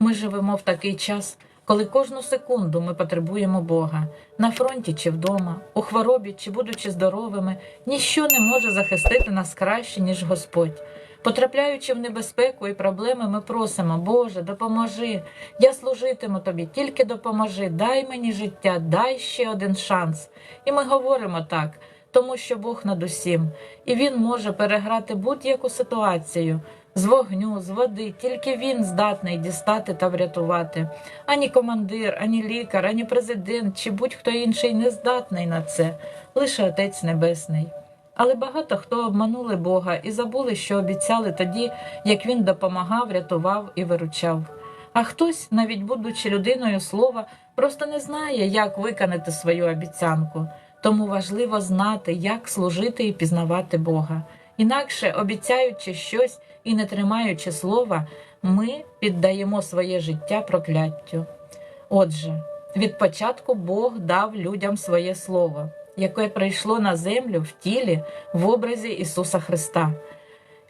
Ми живемо в такий час, коли кожну секунду ми потребуємо Бога на фронті чи вдома, у хворобі чи будучи здоровими, ніщо не може захистити нас краще, ніж Господь. Потрапляючи в небезпеку і проблеми, ми просимо, Боже, допоможи, я служитиму тобі, тільки допоможи, дай мені життя, дай ще один шанс. І ми говоримо так, тому що Бог над усім, і Він може переграти будь-яку ситуацію. З вогню, з води, тільки він здатний дістати та врятувати. Ані командир, ані лікар, ані президент чи будь-хто інший не здатний на це, лише Отець Небесний. Але багато хто обманули Бога і забули, що обіцяли тоді, як він допомагав, рятував і виручав. А хтось, навіть будучи людиною слова, просто не знає, як виконати свою обіцянку. Тому важливо знати, як служити і пізнавати Бога. Інакше, обіцяючи щось і не тримаючи слова, ми піддаємо своє життя прокляттю. Отже, від початку Бог дав людям своє слово, яке прийшло на землю в тілі в образі Ісуса Христа.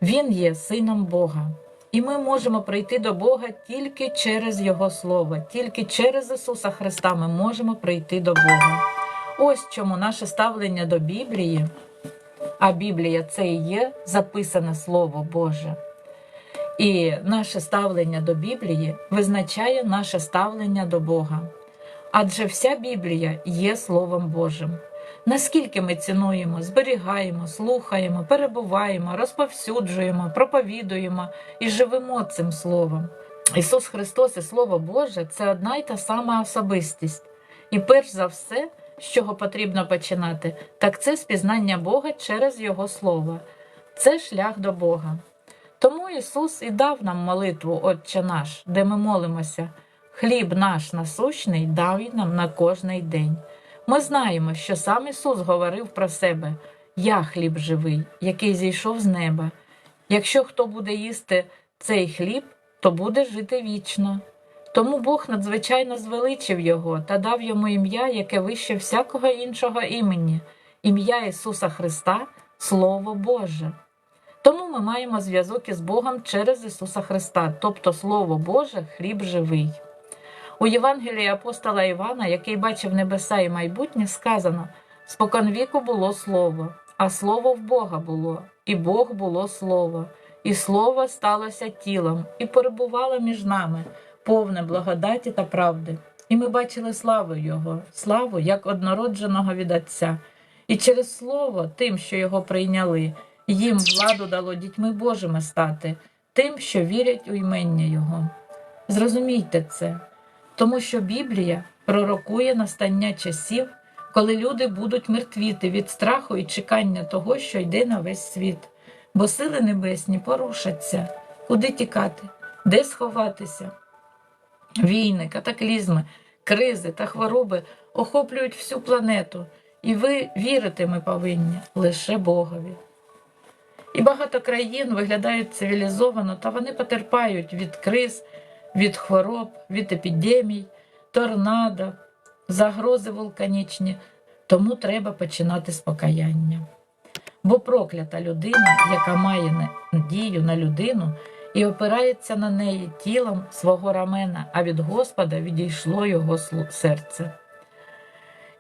Він є Сином Бога. І ми можемо прийти до Бога тільки через Його Слово, тільки через Ісуса Христа ми можемо прийти до Бога. Ось чому наше ставлення до Біблії, а Біблія це і є записане Слово Боже. І наше ставлення до Біблії визначає наше ставлення до Бога. Адже вся Біблія є Словом Божим. Наскільки ми цінуємо, зберігаємо, слухаємо, перебуваємо, розповсюджуємо, проповідуємо і живемо цим Словом. Ісус Христос і Слово Боже це одна й та сама особистість. І перш за все, з чого потрібно починати, так це спізнання Бога через Його Слово. Це шлях до Бога. Тому Ісус і дав нам молитву Отче наш, де ми молимося. Хліб наш насущний дай нам на кожний день. Ми знаємо, що сам Ісус говорив про себе: Я хліб живий, який зійшов з неба. Якщо хто буде їсти цей хліб, то буде жити вічно. Тому Бог надзвичайно звеличив його та дав йому ім'я, яке вище всякого іншого імені, ім'я Ісуса Христа, Слово Боже. Тому ми маємо зв'язок із Богом через Ісуса Христа, тобто Слово Боже, хліб живий. У Євангелії апостола Івана, який бачив небеса і майбутнє, сказано: споконвіку було слово, а слово в Бога було, і Бог було слово, і слово сталося тілом, і перебувало між нами, повне благодаті та правди. І ми бачили славу Його, славу як однородженого від Отця, і через Слово, тим, що його прийняли, їм владу дало дітьми Божими стати, тим, що вірять у ймення Його. Зрозумійте це, тому що Біблія пророкує настання часів, коли люди будуть мертвіти від страху і чекання того, що йде на весь світ, бо сили небесні порушаться, куди тікати, де сховатися. Війни, катаклізми, кризи та хвороби охоплюють всю планету, і ви вірити ми повинні лише Богові. І багато країн виглядають цивілізовано, та вони потерпають від криз, від хвороб, від епідемій, торнадо, загрози вулканічні. Тому треба починати з покаяння. Бо проклята людина, яка має надію на людину і опирається на неї тілом свого рамена, а від Господа відійшло його серце.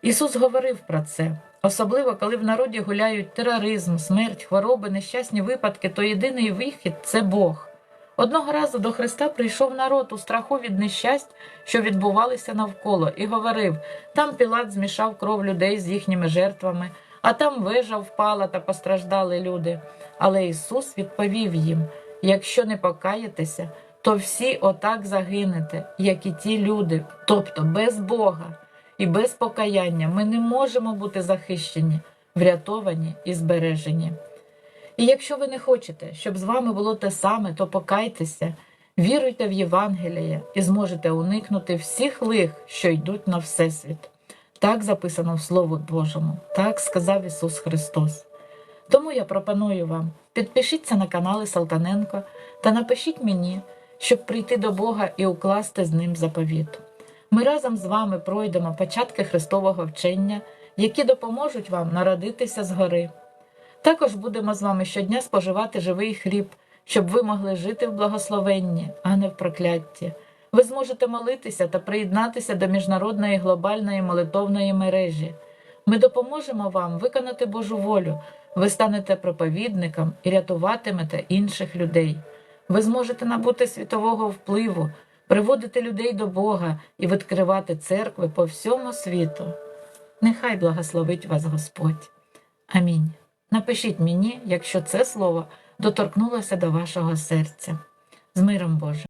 Ісус говорив про це. Особливо, коли в народі гуляють тероризм, смерть, хвороби, нещасні випадки, то єдиний вихід це Бог. Одного разу до Христа прийшов народ у страху від нещасть, що відбувалися навколо, і говорив: там Пілат змішав кров людей з їхніми жертвами, а там вежа впала та постраждали люди. Але Ісус відповів їм: якщо не покаєтеся, то всі отак загинете, як і ті люди, тобто без Бога. І без покаяння ми не можемо бути захищені, врятовані і збережені. І якщо ви не хочете, щоб з вами було те саме, то покайтеся, віруйте в Євангеліє і зможете уникнути всіх лих, що йдуть на Всесвіт. Так записано в Слові Божому, так сказав Ісус Христос. Тому я пропоную вам підпишіться на канали Салтаненко та напишіть мені, щоб прийти до Бога і укласти з ним заповіт. Ми разом з вами пройдемо початки Христового вчення, які допоможуть вам народитися згори. Також будемо з вами щодня споживати живий хліб, щоб ви могли жити в благословенні, а не в прокляття. Ви зможете молитися та приєднатися до міжнародної глобальної молитовної мережі. Ми допоможемо вам виконати Божу волю. Ви станете проповідником і рятуватимете інших людей. Ви зможете набути світового впливу, приводити людей до Бога і відкривати церкви по всьому світу. Нехай благословить вас Господь. Амінь. Напишіть мені, якщо це слово доторкнулося до вашого серця. З миром Божим.